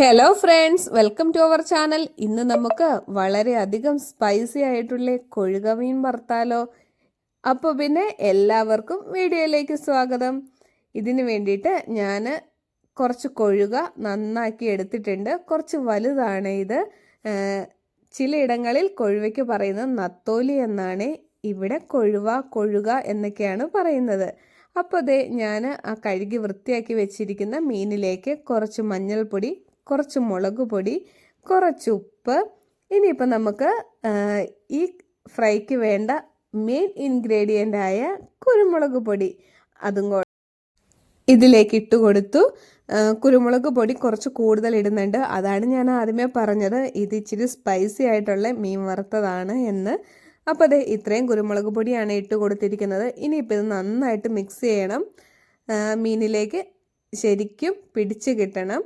Hello friends welcome to our channel ഇന്ന് നമുക്ക് വളരെ അധികം സ്പൈസി ആയിട്ടുള്ള കൊഴുകമീൻ വറുത്താലോ. അപ്പോൾ പിന്നെ എല്ലാവർക്കും വീഡിയോയിലേക്ക് സ്വാഗതം. ഇതിന് വേണ്ടിയിട്ട് ഞാൻ കുറച്ച് കൊഴുക നന്നാക്കി എടുത്തിട്ടുണ്ട്. കുറച്ച് വലുതാണ് ഇത്. ചിലയിടങ്ങളിൽ കൊഴുവയ്ക്ക് പറയുന്നത് നത്തോലി എന്നാണ്. ഇവിടെ കൊഴുവ കൊഴുക എന്നൊക്കെയാണ് പറയുന്നത്. അപ്പോൾ ദേ ഞാൻ ആ കഴുകി വൃത്തിയാക്കി വെച്ചിരിക്കുന്ന മീനിലേക്ക് കുറച്ച് മഞ്ഞൾപ്പൊടി കുറച്ച് മുളക് പൊടി കുറച്ച് ഉപ്പ്. ഇനിയിപ്പോൾ നമുക്ക് ഈ ഫ്രൈക്ക് വേണ്ട മെയിൻ ഇൻഗ്രീഡിയന്റ് ആയ കുരുമുളക് പൊടി അതും ഇതിലേക്ക് ഇട്ട് കൊടുത്തു. കുരുമുളക് പൊടി കുറച്ച് കൂടുതൽ ഇടുന്നുണ്ട്. അതാണ് ഞാൻ ആദ്യമേ പറഞ്ഞത്. ഇത് ഇച്ചിരി സ്പൈസി ആയിട്ടുള്ള മീൻ വറുത്തതാണ് എന്ന്. അപ്പോൾ അതെ ഇത്രയും കുരുമുളക് പൊടിയാണ് ഇട്ട് കൊടുത്തിരിക്കുന്നത്. ഇനിയിപ്പോൾ ഇത് നന്നായിട്ട് മിക്സ് ചെയ്യണം. മീനിലേക്ക് ശരിക്കും പിടിച്ച് കിട്ടണം.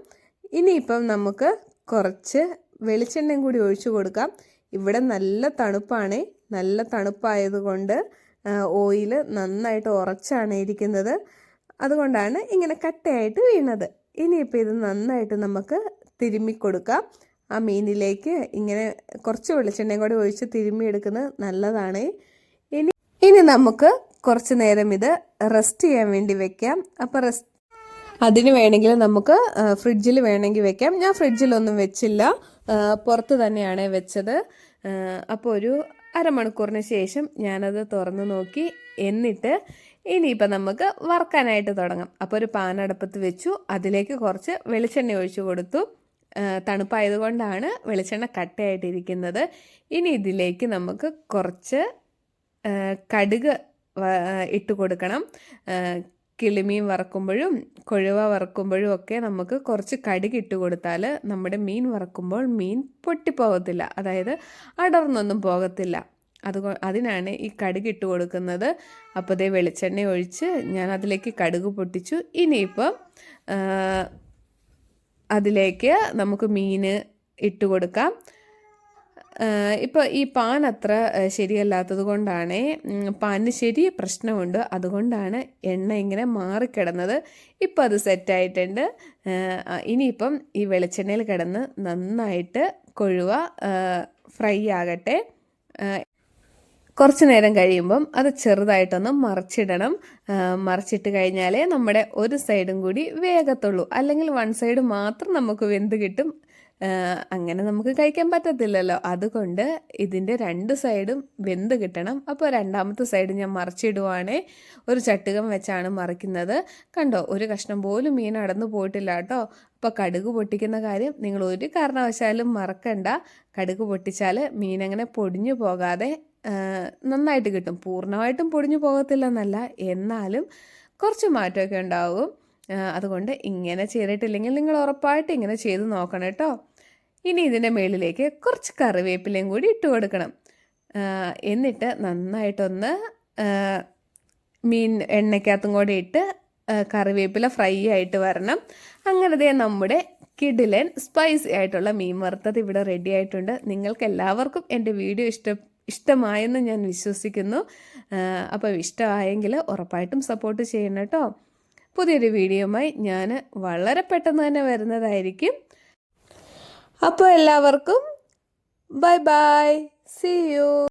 ഇനിയിപ്പം നമുക്ക് കുറച്ച് വെളിച്ചെണ്ണയും കൂടി ഒഴിച്ചു കൊടുക്കാം. ഇവിടെ നല്ല തണുപ്പാണ്. നല്ല തണുപ്പായതുകൊണ്ട് ഓയിൽ നന്നായിട്ട് ഉറച്ചാണ് ഇരിക്കുന്നത്. അതുകൊണ്ടാണ് ഇങ്ങനെ കട്ടയായിട്ട് വീണത്. ഇനിയിപ്പോൾ ഇത് നന്നായിട്ട് നമുക്ക് തിരുമ്മി കൊടുക്കാം. ആ മീനിലേക്ക് ഇങ്ങനെ കുറച്ച് വെളിച്ചെണ്ണയും കൂടി ഒഴിച്ച് തിരുമ്മി എടുക്കുന്നത് നല്ലതാണ്. ഇനി ഇനി നമുക്ക് കുറച്ച് നേരം ഇത് റെസ്റ്റ് ചെയ്യാൻ വേണ്ടി വെക്കാം. അപ്പോൾ റെസ്റ്റ് അതിന് വേണമെങ്കിൽ നമുക്ക് ഫ്രിഡ്ജിൽ വേണമെങ്കിൽ വെക്കാം. ഞാൻ ഫ്രിഡ്ജിലൊന്നും വെച്ചില്ല. പുറത്ത് തന്നെയാണ് വെച്ചത്. അപ്പോൾ ഒരു അരമണിക്കൂറിന് ശേഷം ഞാനത് തുറന്ന് നോക്കി എന്നിട്ട് ഇനിയിപ്പോൾ നമുക്ക് വറുക്കാനായിട്ട് തുടങ്ങാം. അപ്പോൾ ഒരു പാനടപ്പത്ത് വെച്ചു. അതിലേക്ക് കുറച്ച് വെളിച്ചെണ്ണ ഒഴിച്ചു കൊടുത്തു. തണുപ്പായതുകൊണ്ടാണ് വെളിച്ചെണ്ണ കട്ടയായിട്ടിരിക്കുന്നത്. ഇനി ഇതിലേക്ക് നമുക്ക് കുറച്ച് കടുക് ഇട്ട് കൊടുക്കണം. കിളിമീൻ വറക്കുമ്പോഴും കൊഴുവ വറക്കുമ്പോഴും ഒക്കെ നമുക്ക് കുറച്ച് കടുക് കൊടുത്താൽ നമ്മുടെ മീൻ വറക്കുമ്പോൾ മീൻ പൊട്ടിപ്പോകത്തില്ല. അതായത് അടർന്നൊന്നും പോകത്തില്ല. അത് അതിനാണ് ഈ കടുക് ഇട്ട് കൊടുക്കുന്നത്. അപ്പോൾ ദേ വെളിച്ചെണ്ണ ഒഴിച്ച് ഞാൻ അതിലേക്ക് കടുക് പൊട്ടിച്ചു. ഇനിയിപ്പം അതിലേക്ക് നമുക്ക് മീൻ ഇട്ട് കൊടുക്കാം. ഇപ്പോൾ ഈ പാൻ അത്ര ശരിയല്ലാത്തത് കൊണ്ടാണ് പാനിന് ശരി പ്രശ്നമുണ്ട്. അതുകൊണ്ടാണ് എണ്ണ ഇങ്ങനെ മാറിക്കിടന്നത്. ഇപ്പോൾ അത് സെറ്റായിട്ടുണ്ട് ഇനിയിപ്പം ഈ വെളിച്ചെണ്ണയിൽ കിടന്ന് നന്നായിട്ട് കൊഴുവ ഫ്രൈ ആകട്ടെ. കുറച്ച് നേരം കഴിയുമ്പം അത് ചെറുതായിട്ടൊന്ന് മറിച്ചിടണം. മറിച്ചിട്ട് കഴിഞ്ഞാലേ നമ്മുടെ ഒരു സൈഡും കൂടി വേഗത്തുള്ളൂ അല്ലെങ്കിൽ വൺ സൈഡ് മാത്രം നമുക്ക് വെന്ത് കിട്ടും. അങ്ങനെ നമുക്ക് കഴിക്കാൻ പറ്റത്തില്ലല്ലോ. അതുകൊണ്ട് ഇതിന്റെ രണ്ട് സൈഡും വെന്ത് കിട്ടണം. അപ്പോൾ രണ്ടാമത്തെ സൈഡ് ഞാൻ മറിച്ചിടുവാണേ. ഒരു ചട്ടുകം വെച്ചാണ് മറിക്കുന്നത്. കണ്ടോ ഒരു കഷ്ണം പോലും മീൻ അടന്നു പോയിട്ടില്ല കേട്ടോ. അപ്പോൾ കടുക് പൊട്ടിക്കുന്ന കാര്യം നിങ്ങൾ ഒരു കാരണവശാലും മറക്കണ്ട. കടുക് പൊട്ടിച്ചാൽ മീൻ അങ്ങനെ പൊടിഞ്ഞു പോകാതെ നന്നായിട്ട് കിട്ടും. പൂർണമായിട്ടും പൊടിഞ്ഞു പോകത്തില്ലെന്നല്ല എന്നാലും കുറച്ച് മാറ്റമൊക്കെ ഉണ്ടാവും. അതുകൊണ്ട് ഇങ്ങനെ ചെയ്തിട്ടില്ലെങ്കിൽ നിങ്ങൾ ഉറപ്പായിട്ട് ഇങ്ങനെ ചെയ്ത് നോക്കണം കേട്ടോ. ഇനി ഇതിന്റെ മുകളിലേക്ക് കുറച്ച് കറിവേപ്പിലയും കൂടി ഇട്ട് കൊടുക്കണം. എന്നിട്ട് നന്നായിട്ടൊന്ന് മീൻ എണ്ണയ്ക്കകത്തും കൂടി ഇട്ട് കറിവേപ്പില ഫ്രൈ ആയിട്ട് വരണം. അങ്ങനത്തെ നമ്മുടെ കിഡിലൻ സ്പൈസി ആയിട്ടുള്ള മീൻ വറുത്തത് ഇവിടെ റെഡി ആയിട്ടുണ്ട്. നിങ്ങൾക്ക് എല്ലാവർക്കും എന്റെ വീഡിയോ ഇഷ്ട ഇഷ്ടമായെന്ന് ഞാൻ വിശ്വസിക്കുന്നു. അപ്പോൾ ഇഷ്ടമായെങ്കിൽ ഉറപ്പായിട്ടും സപ്പോർട്ട് ചെയ്യണം കേട്ടോ. പുതിയൊരു വീഡിയോയുമായി ഞാൻ വളരെ പെട്ടെന്ന് തന്നെ വരുന്നതായിരിക്കും. അപ്പോൾ എല്ലാവർക്കും ബൈ ബൈ. C U